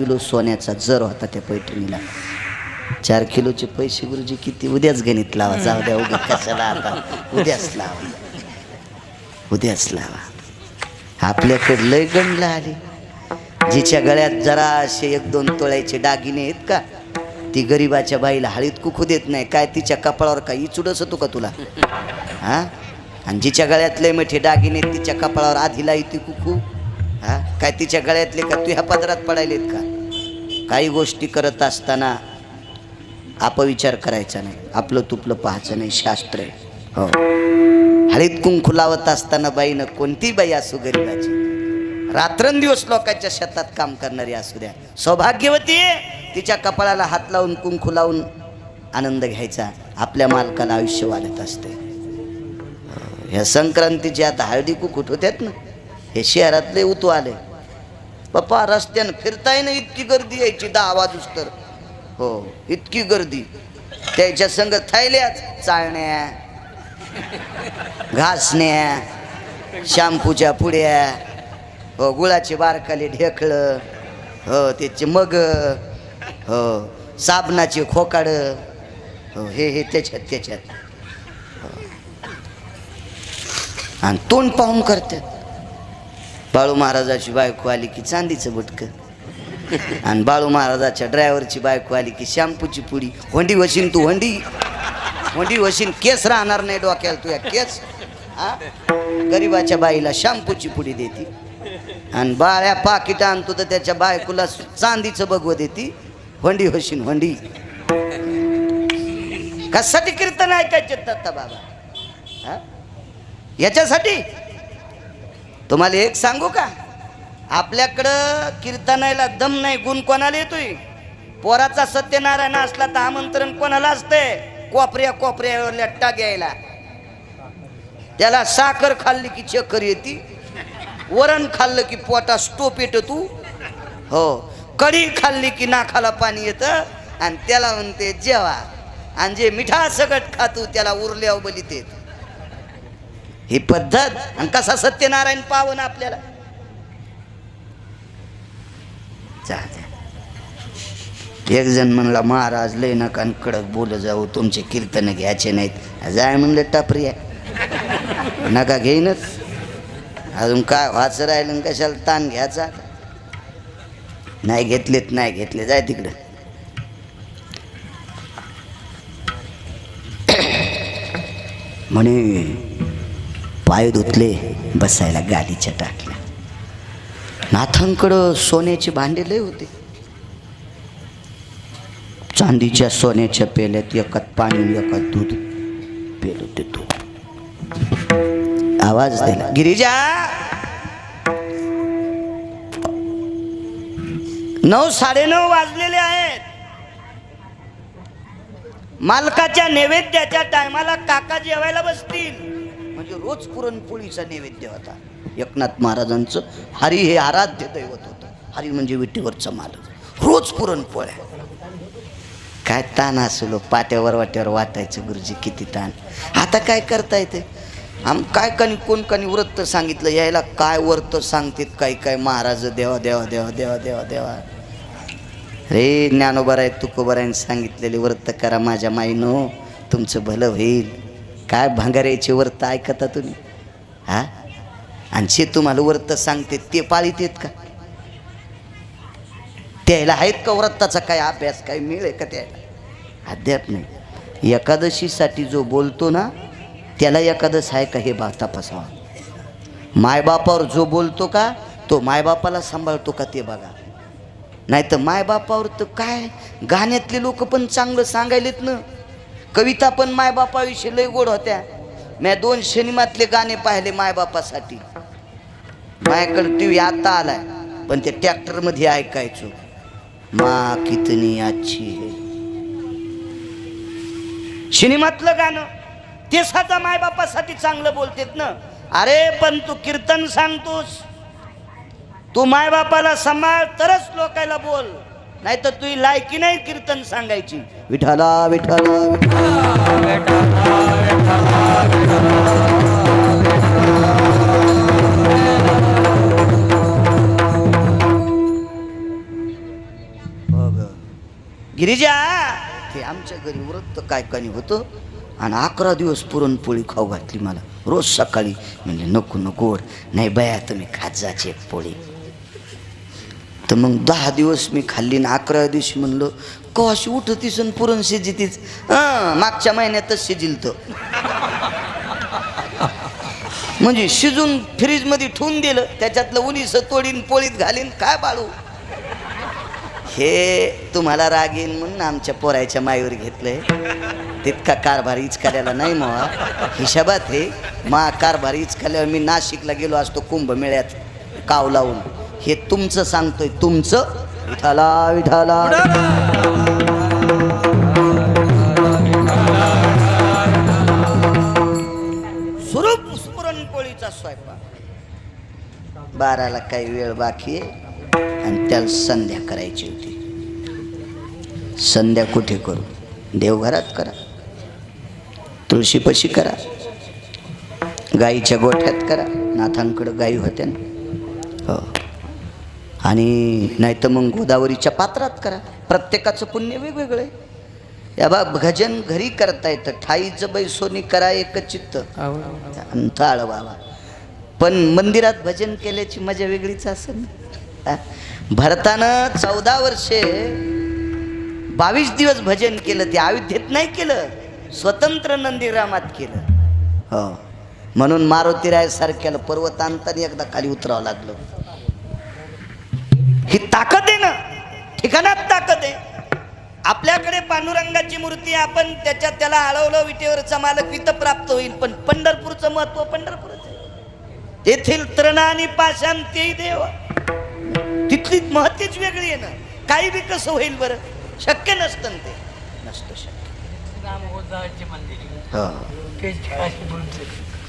Kilo सोन्याचा जर होता त्या पैठणीला. चार किलोचे पैसे गुरुजी किती? उद्याच गणित लावा. जाऊ द्या उद्या कशाला आता? उद्याच लावा. उद्याच लावा. आपल्याकडे लय गणला आली. जिच्या गळ्यात जरा असे एक दोन तोळ्याचे दागिने आहेत का? ती गरीबाच्या बाईला हळीत कुकू देत नाही. काय तिच्या कपाळावर काही चुडस होतो का तुला? हा? आणि जिच्या गळ्यातले मोठे दागिने आहेत, तिच्या कपाळावर आधीला येते कुकू? हा? काय तिच्या गळ्यातले का? तू ह्या पदरात पडायलेत का? काही गोष्टी करत असताना अपविचार करायचा नाही. आपलं तुपलं पाहायचं नाही. शास्त्र आहे. हो. हळीत कुंकू लावत असताना बाईनं कोणती बाई असू गरीबाची? रात्रंदिवस लोकांच्या शेतात काम करणारी असू द्या. सौभाग्यवती तिच्या कपाळाला हात लावून कुंकू लावून आनंद घ्यायचा. आपल्या मालकाला आयुष्य वाढत असते. ह्या संक्रांतीची आता हळदी कुकुट होत्यात ना? हे शहरातले उतू आले. पप्पा रस्त्यानं फिरताय ना इतकी गर्दी यायची दहा वाजूस तर. हो इतकी गर्दी. त्याच्या संग थैल्याच चाळण्या घासण्या शॅम्पूच्या पुड्या हो गुळाचे बारकाले ढेकळं हो त्याचे मग हो साबणाचे खोकाड हो हे हे त्याच्यात त्याच्यात. हो. आणि तोंड पाहून करतात. बाळू महाराजाची बायको आली की चांदीचं बुटकं. आणि बाळू महाराजाच्या ड्रायव्हरची बायको आली की शॅम्पूची पुडी होंडी वशीन तू होंडी. होंडी वशीन केस राहणार नाही डोक्याला तुया केस. हा? गरीबाच्या बाईला शॅम्पूची पुडी देते. आणि बाळ्या पाकिट आणतो तर त्याच्या बायकोला चांदीचं बघव देती. होंडी वशीन होंडी. कशासाठी कीर्तन ऐकायचे दत्ता बाबा? हा? याच्यासाठी? तुम्हाला एक सांगू का? आपल्याकडं कीर्तनायला दम नाही गुण कोणाला येतोय? पोराचा सत्यनारायण असला तर आमंत्रण कोणाला असतंय? कोपऱ्या कोपऱ्यावर लट्टा घ्यायला. त्याला साखर खाल्ली की चक्कर येते वरण खाल्लं की पोटा स्टोप येतं तू. हो कढी खाल्ली की नाकाला पाणी येतं आणि त्याला म्हणते जेवा. आणि जे मिठा सगट खातो त्याला उरल्यावर बलित येत ही पद्धत आणि कसा सत्यनारायण पावन आपल्याला. एक जण म्हणला महाराज लय नका कडक बोल जाऊ तुमचे कीर्तन घ्यायचे नाहीत. जाय म्हणलं टपरी आहे. नका घेईनच. अजून काय व्हायचं राहिलं आणि कशाला ताण घ्यायचा? नाही घेतलेत नाही घेतले. जाय तिकडं. म्हणे पाय धुतले बसायला गालीच्या टाकल्या नाथांकडं सोन्याचे भांडे लय होते. चांदीच्या सोन्याच्या पेल्यात एकात पाणी एकात दूध पेल होते दूध आवाज दिला गिरिजा! नऊ साडेनऊ वाजलेले आहेत. मालकाच्या नैवेद्याच्या टायमाला काका जेवायला बसतील. रोज पुरणपोळीचा नैवेद्य होता. एकनाथ महाराजांचं हरी हे आराध्य दैवत होतं. हरी म्हणजे विटीवरचं मालक. रोज पुरणपोळ्या काय ताण असलो पाट्यावर वाट्यावर वाटायचं गुरुजी किती ताण. आता काय करता येते आम काय कणी कोण कणी व्रत सांगितलं? यायला काय व्रत सांगतात काय काय? महाराज देवा देवा देवा देवा देवा देवा. रे ज्ञानोबराय तुकोबरायने सांगितलेले व्रत करा माझ्या माईनो तुमचं भलं होईल. काय भांगाऱ्याचे व्रत ऐकता तुम्ही? हा? आणि जे तुम्हाला व्रत सांगते ते पाळीत आहेत का? त्याला आहेत का व्रताचा काय अभ्यास काय मिळेल का त्याला? अद्याप नाही एकादशीसाठी जो बोलतो ना त्याला एकादश आहे का हे बा तपासावा. मायबापावर जो बोलतो का तो मायबापाला सांभाळतो का ते बघा. नाही तर मायबापावर तर काय? गाण्यातले लोक पण चांगलं सांगायलेत ना. कविता पण मायबापाविषयी लय गोड होत्या. मी दोन सिनेमातले गाणे पाहिले मायबापासाठी. माझ्याकडे टी व्ही आता आलाय पण ते ट्रॅक्टरमध्ये ऐकायचो. मा कितनी अच्छी है. सिनेमातलं गाणं ते साधा मायबापासाठी चांगलं बोलतेत ना. अरे पण तू कीर्तन सांगतोस. तू मायबापाला सांभाळ तरच लोकायला बोल. नाही तर तुझी लायकी नाही कीर्तन सांगायची. विठाला विठाला गिरिजा ते आमच्या घरी व्रत काय कानी होतं. आणि अकरा दिवस पुरणपोळी खाऊ घातली मला. रोज सकाळी. म्हणजे नको नको नाही बया तुम्ही खात जाची पोळी तर मग दहा दिवस मी खाल्ली ना अकरा दिवशी म्हणलं कशी अशी उठतीस आणि पुरण शिजितीच? हां मागच्या महिन्यातच शिजिल म्हणजे शिजून फ्रीजमध्ये ठेवून दिलं त्याच्यातलं उनीस तोडीन पोळीत घालीन काय बाळू? हे तुम्हाला राग येईन म्हणून आमच्या पोरायच्या माईवर घेतलंय. तितका कारभार इचकाल्याला नाही मग हिशेबात हे मा कारभार इचकाल्यावर मी नाशिकला गेलो असतो कुंभमेळ्यात काव लावून. हे तुमचं सांगतोय तुमचं विठाला विठाला स्वरूप पुरणपोळीचा स्वयंपाक. बाराला काही वेळ बाकी आहे आणि त्याला संध्या करायची होती. संध्या कुठे करू? देवघरात करा. तुळशीपशी करा. गाईच्या गोठ्यात करा. नाथांकडं गाई होत्या ना. हो. आणि नाही तर मग गोदावरीच्या पात्रात करा. प्रत्येकाचं पुण्य वेगवेगळं. आहे या बा भजन घरी करता येतं. ठाईचं बैसोनी करा एक चित्त. अंथाळ बाबा पण मंदिरात भजन केल्याची मजा वेगळीच असेल ना? भरतानं चौदा वर्षे बावीस दिवस भजन केलं ते अयोध्येत नाही केलं स्वतंत्र नंदीग्रामात केलं. हो. म्हणून मारुतीराय सारख्याला पर्वतांतानी एकदा खाली उतरावं लागलं. ही ताकद आहे ना ठिकाणात ताकद आहे. आपल्याकडे पांडुरंगाची मूर्ती आपण त्याच्यात त्याला हळवलं विटेवरचा मालक वित प्राप्त होईल पण पंढरपूरचं महत्त्व पंढरपूरच आहे. तेथील तृण आणि पाषाण ते देव. तिथली महतीच वेगळी आहे ना काही बी कसं होईल बरं शक्य नसतं ना ते. नसतं शक्य. हो.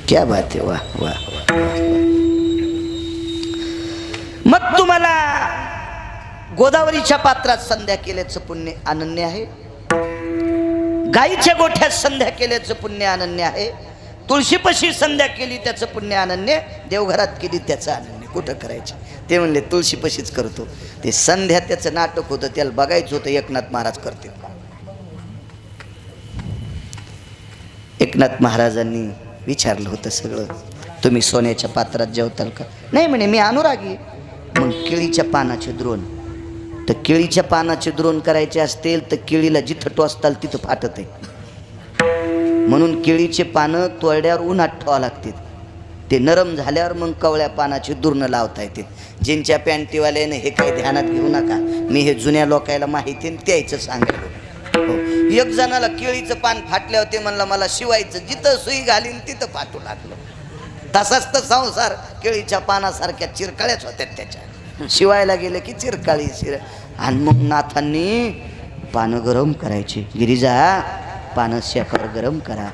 क्या बात आहे वा वा, वा. मग तुम्हाला गोदावरीच्या पात्रात संध्या केल्याचं पुण्य अनन्य आहे. गाईच्या गोठ्यात संध्या केल्याचं पुण्य अनन्य आहे. तुळशीपशी संध्या केली त्याचं पुण्य अनन्य देवघरात केली त्याचं अनन्य. कुठं करायचे? ते म्हणले तुळशीपशीच करतो. ते संध्या त्याचं नाटक होतं त्याला बघायचं होतं एकनाथ महाराज करतील एकनाथ महाराजांनी विचारलं होतं सगळं. तुम्ही सोन्याच्या पात्रात जेवताल का? नाही म्हणे मी अनुरागी. आहे. मग केळीच्या पानाचे द्रोण. तर केळीच्या पानाचे द्रोण करायचे असतील तर केळीला जिथं टोचताल तिथं फाटत आहे म्हणून केळीचे पानं तोरड्यावर उन्हात ठेवा लागतील. ते नरम झाल्यावर मग कवळ्या पानाचे दुर्ण लावता येते ज्यांच्या पॅन्टीवाल्याने हे काही ध्यानात घेऊ नका. मी हे जुन्या लोकायला माहिती आहे, त्याचं सांगायला हो. एक जणाला केळीचं पान फाटले होते म्हणलं मला शिवायचं. जिथं सुई घालीन तिथं फाटू लागलं. तसाच तर संसार केळीच्या पानासारख्या चिरकाळ्याच होत्या त्याच्या शिवायला गेलं की चिरकाळी शिर. आणि मग नाथांनी पानं गरम करायची. गिरिजा पानं शेकर गरम करा.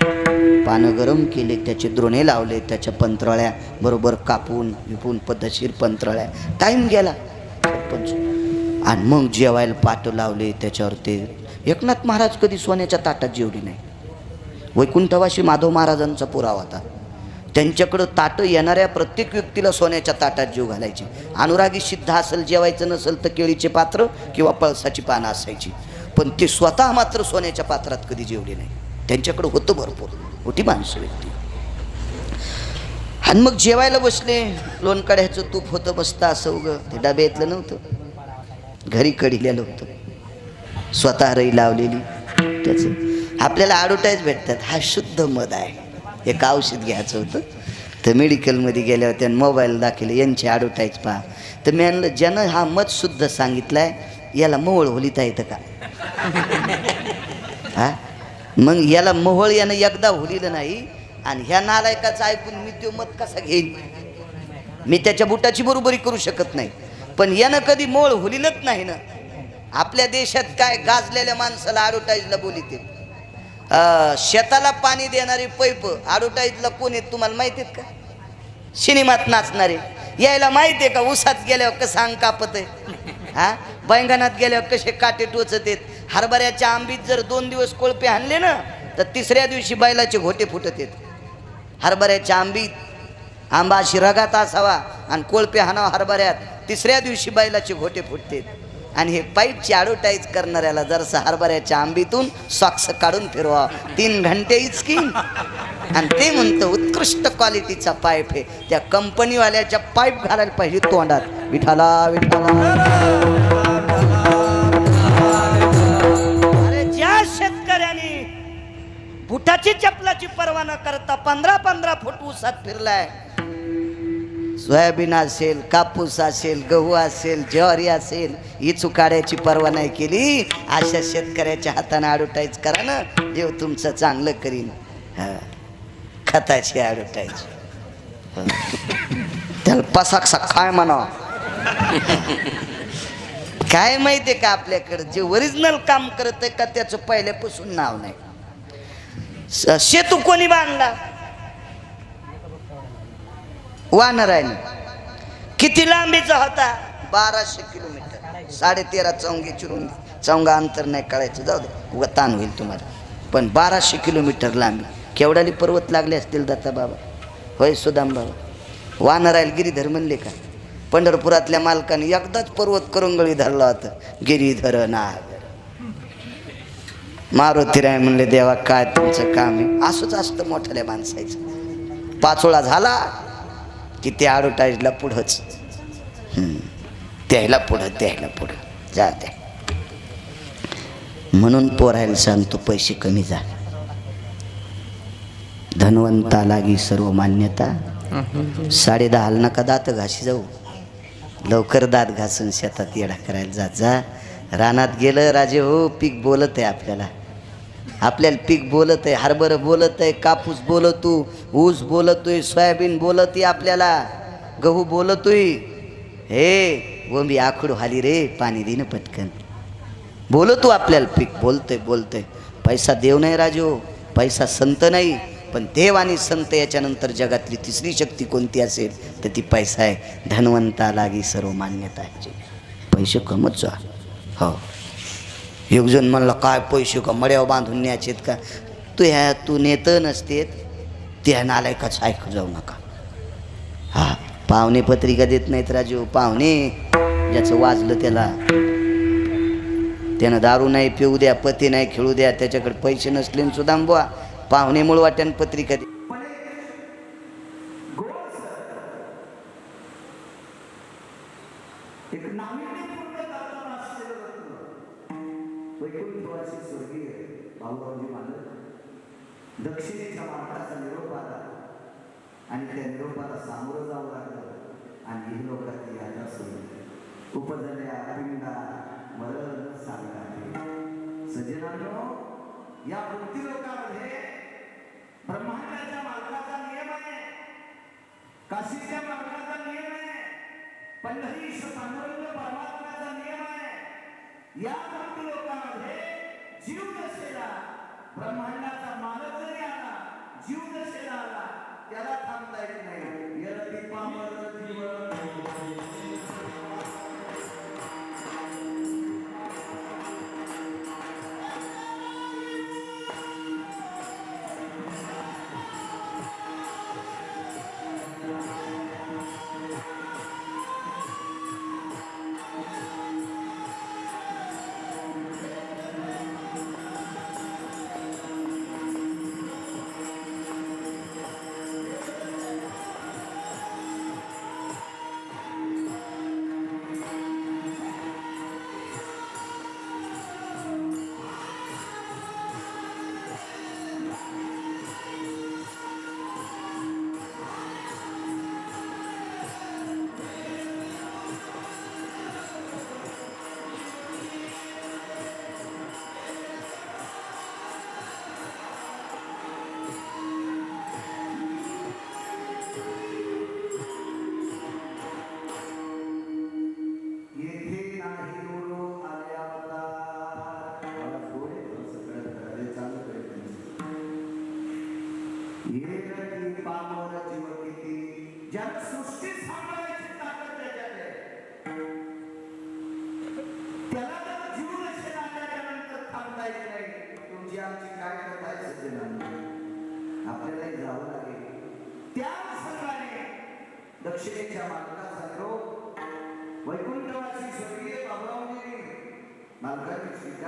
पानं गरम केले त्याचे द्रोणे लावले त्याच्या पंत्राळ्या बरोबर कापून विपून पद्धतशीर पंत्राळ्या. टाईम गेला. आणि मग जेवायला पाट लावले त्याच्यावर ते. एकनाथ महाराज कधी सोन्याच्या ताटात जेवली नाही. वैकुंठवाशी माधव महाराजांचा पुरावा होता. त्यांच्याकडं ताटं येणाऱ्या प्रत्येक व्यक्तीला सोन्याच्या ताटात जीव घालायची. अनुरागी सिद्ध असेल जेवायचं नसेल तर केळीचे पात्र किंवा पळसाची पानं असायची. पण ते स्वतः मात्र सोन्याच्या पात्रात कधी जेवले नाही. त्यांच्याकडं होतं भरपूर. मोठी माणसं व्यक्ती. आणि मग जेवायला बसले. लोणकड्याचं तूप होतं मस्त असं उगं. ते डब्यातलं नव्हतं. घरी कढिलेलं होतं. स्वतः रई लावलेली. त्याचं. आपल्याला ॲडव्हर्टाईज भेटतात. हा शुद्ध मध आहे. एक औषध घ्यायचं होतं? तर मेडिकलमध्ये गेल्यावर होत्या मोबाईल दाखवले यांची ॲडव्हर्टाईज पहा. तर मी आणलं ज्यानं हा मतसुद्धा सांगितला आहे याला मोहळ होलिता येतं का? हा? मग याला मोहळ यानं एकदा होलिलं नाही आणि ह्या नालायकाचं ऐकून मी तो मत कसा घेईन? मी त्याच्या बुटाची बरोबरी करू शकत नाही. पण यानं कधी मोळ होलिलच नाही ना. आपल्या देशात काय गाजलेल्या माणसाला ॲडव्हर्टाईजला बोलिते शेताला पाणी देणारे पैप ॲडव्हर्टाईजला कोण आहेत तुम्हाला माहिती आहेत का? सिनेमात नाचणारे. यायला माहिती आहे का उसात गेल्यावर कसं अंग कापत आहे? हा? बैंगणात गेल्यावर कसे काटे टोचत आहेत? हरभऱ्याच्या आंबीत जर दोन दिवस कोळपे आणले ना तर तिसऱ्या दिवशी बैलाचे घोटे फुटत आहेत. हरभऱ्याच्या आंबीत आंबा अशी रगात असावा आणि कोळपे हाणावा हरभऱ्यात तिसऱ्या दिवशी बैलाचे घोटे फुटतात आणि हे पाईपची ॲडव्हर्टाईज करणाऱ्याला जरसं हरभऱ्याच्या आंबीतून सॉक्स काढून फिरवा. तीन घंटे इचकी आणि ते म्हणतं उत्कृष्ट क्वालिटीचा पाईप आहे त्या कंपनीवाल्याच्या पाईप घालायला पाहिजे तोंडात. विठाला विठाला ज्या शेतकऱ्याने बुटाची चपलाची पर्वा न करता पंधरा पंधरा फूट उसात फिरलाय सोयाबीन असेल कापूस असेल गहू असेल ज्वारी असेल ही चुकाड्याची पर्वा नाही केली. अशा शेतकऱ्याच्या हाताने ॲडव्हर्टाईज करा ना. देव तुमचं चांगलं करीन. खताची ॲडव्हर्टाईज त्याला पसाकसा काय म्हणा काय माहितीये का आपल्याकडे? जे ओरिजिनल काम करत आहे का त्याचं पहिल्यापासून नाव नाही. शेतू कोणी बांधला? वानरायन किती लांबीचा होता? बाराशे किलोमीटर. साडे तेरा चौंगीची चौंगा अंतर नाही कळायचं. जाऊ दे उगा ताण होईल तुम्हाला. पण बाराशे किलोमीटर लांबी. केवढाली पर्वत लागले असतील दत्ता बाबा? होय सुदाम बाबा. वानरायल गिरीधर म्हणले का? पंढरपुरातल्या मालकाने एकदाच पर्वत करंगळी धरला होता. गिरीधर नागर. मारुतीराय म्हणले देवा काय तुमचं काम आहे? असंच असतं मोठ्याल्या माणसाचं. पाचोळा झाला. की ते ॲडव्हर्टाईजला पुढंच. त्याला द्यायला पुढं द्यायला पुढं. जा द्या म्हणून पोरायला सांगतो पैसे कमी जा. धनवंता लागी सर्व मान्यता. साडे दहा नका दात घाशी जाऊ. लवकर दात घासून शेतात येडा करायला जात जा. रानात गेलं राजे हो पीक बोलत आहे आपल्याला. आपल्याला पीक बोलत आहे हरभरं बोलत आहे कापूस बोलतो ऊस बोलतोय सोयाबीन बोलत आहे आपल्याला गहू बोलतोय. हे गोंबी आखडू हाली रे पाणी देणं पटकन. बोलतो आपल्याला पीक बोलतोय बोलतोय. पैसा देव नाही राजो पैसा संत नाही पण देव आणि संत याच्यानंतर जगातली तिसरी शक्ती कोणती असेल तर ती पैसा आहे. धनवंता लागी सर्व मान्यता आहे. पैसे कमत जा. हो. एकजण म्हणला काय पैसे का मड्यावर बांधून न्यायचेत का? तू ह्या तू नेत नसतेत. त्या नालायकाच ऐकू जाऊ नका. हा पाहुणे पत्रिका देत नाहीत राजू पाहुणे. ज्याचं वाजलं त्याला. त्यानं दारू नाही पिऊ द्या पती नाही खेळू द्या त्याच्याकडे पैसे नसले सुद्धा बुवा पाहुणे मूळ वाट्यानं पत्रिका दे एक नाविन्यपूर्ण करताना असलेलं रत्न वैकुंठवासी स्वर्गीय भाऊरावजी मानत दक्षिणेच्या मार्गाचा निरोप आला आणि त्या निरोपाला सामोरं जावं लागलं. आणि ही लोकांची यात्रा सुरू उपजल्या पिंडा मरण सांगा सज्जनांनो या वृत्ती लोकांमध्ये ब्रह्मांडाच्या मार्गाचा नियम आहे. काशीच्या मार्गाचा नियम आहे. पंढरीश पांडुरंग परमात्म्याचा नियम आहे. या भक्त लोकांमध्ये जीव नसेला ब्रह्मांडाचा मालक जरी आला जीव नसेला आला त्याला थांबता येत नाही. यरती पामर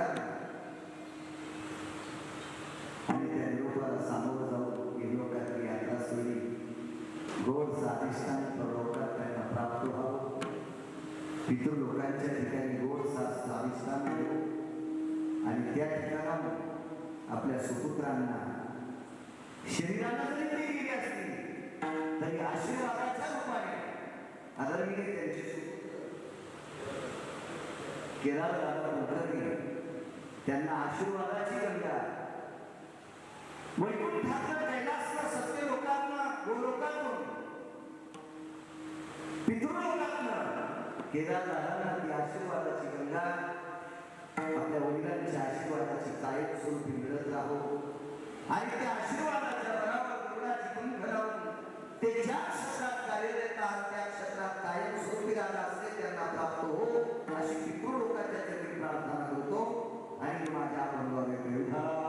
स्वीकारला आणि त्या निरोपाला सामोरं जाऊन गेलो यात्रा सोडली गोड साधिष्ठान प्रलोकात त्यांना प्राप्त व्हावं पितृ लोकांच्या ठिकाणी गोड साधिष्ठान देऊ आणि त्या ठिकाणाहून आपल्या सुपुत्रांना शरीराला जरी ते गेली. असती तरी आशीर्वादाच्या रूपाने आदरणीय त्यांचे सुपुत्र केरळ दादा कुलकर्णी त्यांना आशीर्वादाची गंगा. वैकुंठातलं कैलासला सत्य लोकांना गोलोकातून पितृलोकातनं केदारदादांना ती आशीर्वादाची गंगा. आपल्या वडिलांच्या आशीर्वादाची कायम स्वरूपी मिळत राहो. आणि त्या आशीर्वादाच्या बराबर गुरुणाची पण घरावून ते ज्या क्षेत्रात कार्यरत आहात त्या क्षेत्रात कायम स्वरूपी राहत असते त्यांना प्राप्त हो. अशी पितृ लोकांच्या प्रार्थना करतो. high.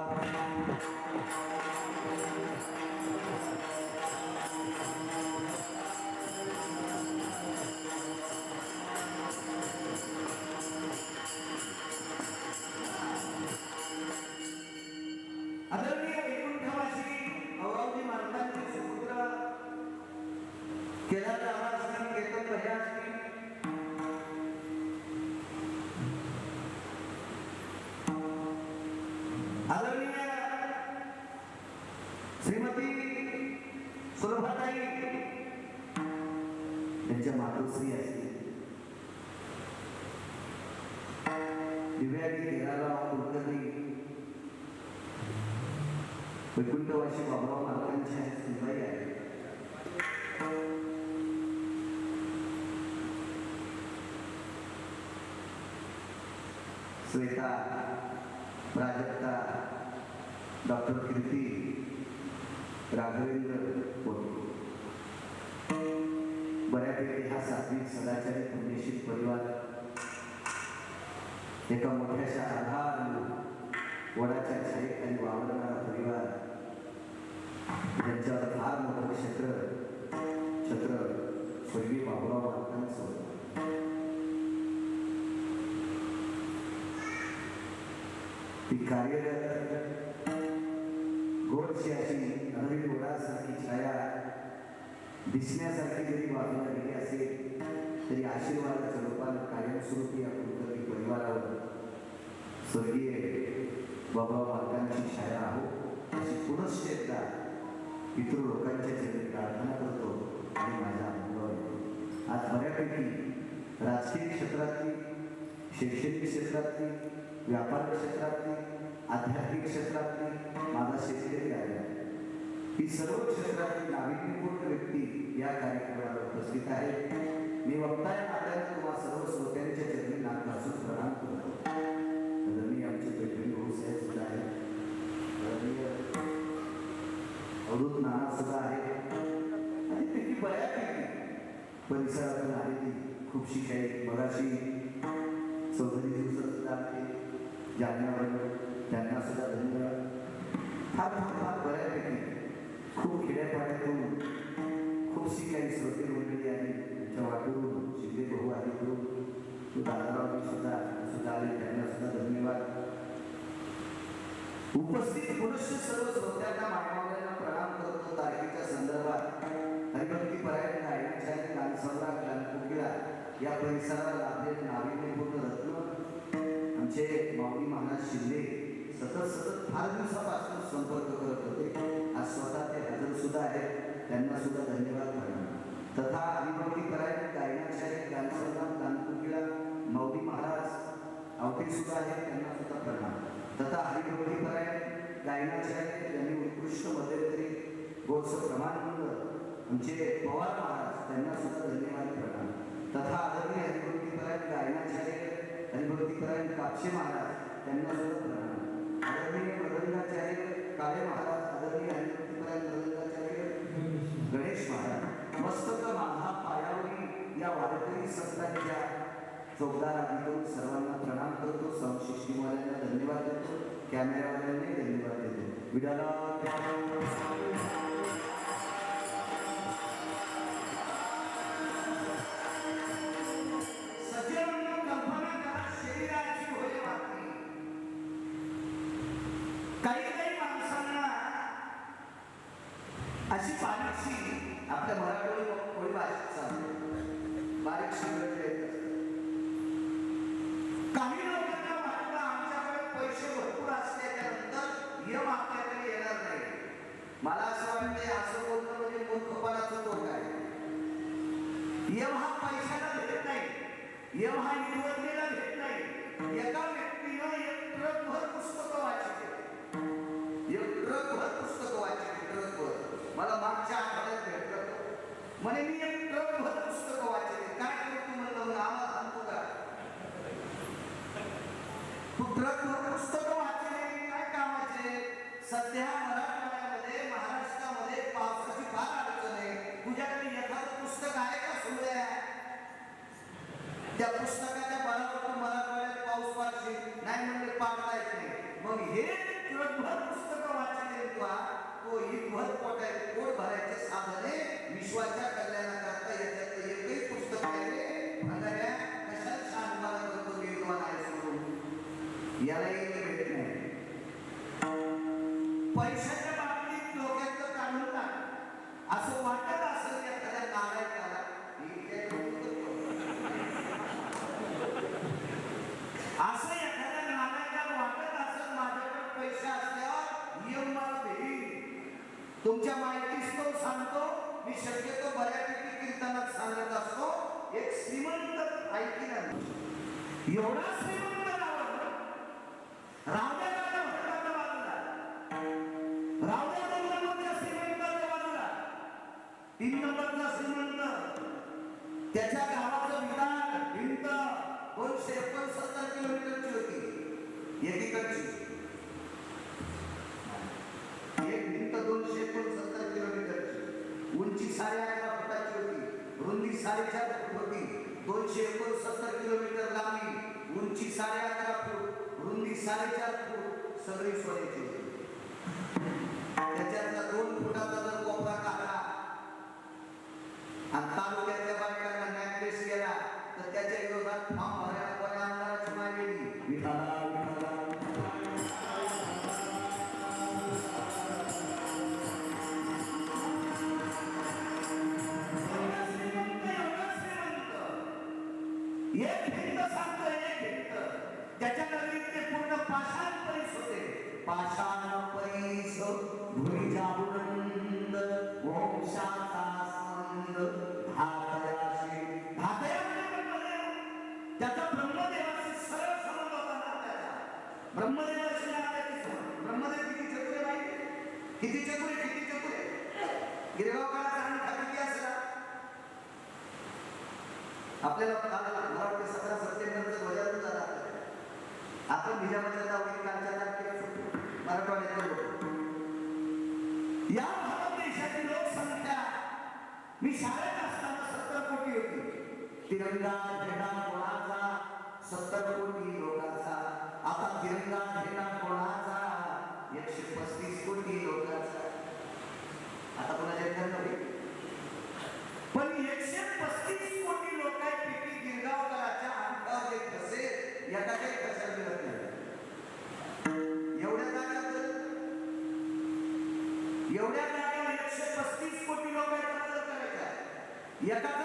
आदरणीय श्रीमती सुलभाताई त्यांच्या मातोश्री असतील दिव्याजी केदारराव कुलकर्णी वैकुंठवासी बाबराव मालकांच्या सुनबाई आहे. श्वेता प्राजक्ता डॉक्टर कीर्ती राघवेंद्र होते. बऱ्यापैकी हा सात्विक सदाचारी पुण्यशील परिवार एका मोठ्याशा आधार वडाच्या आणि वावरणारा परिवार ज्यांच्यावर फार मोठं क्षेत्र छत्र स्वर्गीय बाबुराव मालकांचं ती कार्यरत गोडशी अशी अनवी गोडासारखी छाया दिसण्यासारखी जरी बाजूला गेली असेल तरी आशीर्वादाच्या रूपानं कायमस्वरूपी या कुलकर्णी परिवारावर स्वर्गीय बाबा मालकांची छाया आहो अशी पुनश्च एकदा इतर लोकांच्या चरणी प्रार्थना करतो आणि माझा अनुभव आज बऱ्यापैकी राजकीय क्षेत्रातली शैक्षणिक क्षेत्रातली व्यापार क्षेत्रातली आध्यात्मिक क्षेत्रातली माझा शेतकरी आहे ही सर्व क्षेत्रातली नाविन्यपूर्ण व्यक्ती या कार्यक्रमाला उपस्थित आहे मी वक्ताय नात्याने तुम्हा सर्व श्रोत्यांच्या चरणी नागपासून प्रणाम करतो. रमी आमचे पैठणी भाऊसाहेब सुद्धा आहेत. अवधूत नाना सुद्धा आहे आणि पैकी बऱ्यापैकी परिसरातून आलेली खूपशी काही मगाशी चौधरी दिवसात सुद्धा आले जालन्यावर त्यांना सुद्धा धन्यवाद. फार फार फार बऱ्यापैकी खूप खेड्यापाड्यातून खूपशी काही श्रोते मंडळी आहे त्यांच्या वाटून शिंदे भाऊ आली तो. दादाराव सुद्धा सुद्धा आले त्यांना सुद्धा धन्यवाद. उपस्थित मनुष्य सर्व श्रोत्यांना मानवाल्यांना प्रणाम करतो तारखेच्या संदर्भात हरिभक्ती परायण गायनाच्या गानसवरा गानकोकिळा या परिसराला लाभलेले नाविन्यपूर्ण आमचे माऊली महाराज शिंदे सतत सतत फार दिवसापासून संपर्क करत होते. आज स्वतः ते हजर सुद्धा आहेत. त्यांना सुद्धा धन्यवाद म्हणा तथा हरिभक्ती परायण गायनाच्या गानसवरा गानकोकिळा माऊली महाराज आवटे सुद्धा आहेत. त्यांना सुद्धा प्रणाम. तथा हरिभक्ती परायण गायनाचे आहेत त्यांनी उत्कृष्ट मध्यंतरी गोस प्रमाणबंद आमचे पवार महाराज त्यांना सुद्धा धन्यवाद प्रणाम. तथा आदरणीय हरिभक्ती परायण गायनाचे आहेत आणि परायण कापशे महाराज त्यांना सुद्धा प्रणाम आदरणीय मृदंगाचार्य काळे महाराज आदरणीय आणि परायण मृदंगाचार्य गणेश महाराज मस्तक माझा पायावरी या वारकरी संतांच्या चौकदार आधी करून सर्वांना प्रणाम करतो. शिष्टीवाल्यांना धन्यवाद देतो. कॅमेरावाल्यांनाही धन्यवाद देतो. विडाला मला असं वाटतंय असं बोलणं म्हणजे मूर्खपणाचं तोंड आहे. यम हा पैशाला भेट नाही यम हा निवडलेला भेट नाही. एका व्यक्तीनं एक ट्रकभर पुस्तकं वाचली एक ट्रकभर पुस्तकं वाचली ट्रकभर मला मागच्या आठवड्यात भेटलं म्हणे मी एक ट्रकभर पुस्तकं वाचली. काय करतो म्हणलं मग आम्हाला सांगतो का? तू ट्रकभर पुस्तकं वाचले काय कामाचे? सध्या मराठवाड्यामध्ये महाराष्ट्रामध्ये पावसाची फार अडचण आहे तुझ्याकडे एखादं पुस्तक आहे का सुद्या त्या पुस्तकाच्या बळावर तू मराठवाड्यात पाऊस वाचले नाही म्हणले पाडता येत नाही. मग हे ट्रकभर पुस्तकं वाचले तुला तो इतभर पोट आहे पोट भरायचे साधने विश्वाच्या श्रीमंत ऐकी नाही. एवढा श्रीमंत रावण रावण्या राजा भटकाच्या बाजूला रावण्या दोन नंबरच्या तीन नंबरचा श्रीमंत. त्याच्या गावाचं विधान भिंत दोनशे एकोणसत्तर किलोमीटरची होती. एकीकडची. एक भिंत दोनशे एकोणसत्तर किलोमीटरची. उंची साडे फुटाची होती. रुंदी साडेचार फूट होती दोनशे एकोणसत्तर किलोमीटर लांबी उंची साडे अकरा फूट रुंदी साडेचार फूट सगळी सोन्याची आपल्याला काल मला वाटतं सतरा सप्टेंबरचं ध्वजारोहण झालं आपल्याला. आपण निजामाच्या दावणीत कालच्या तारखेला या एवढ्या जागेवर एकशे पस्तीस कोटी लोक एकत्र करायच्या एका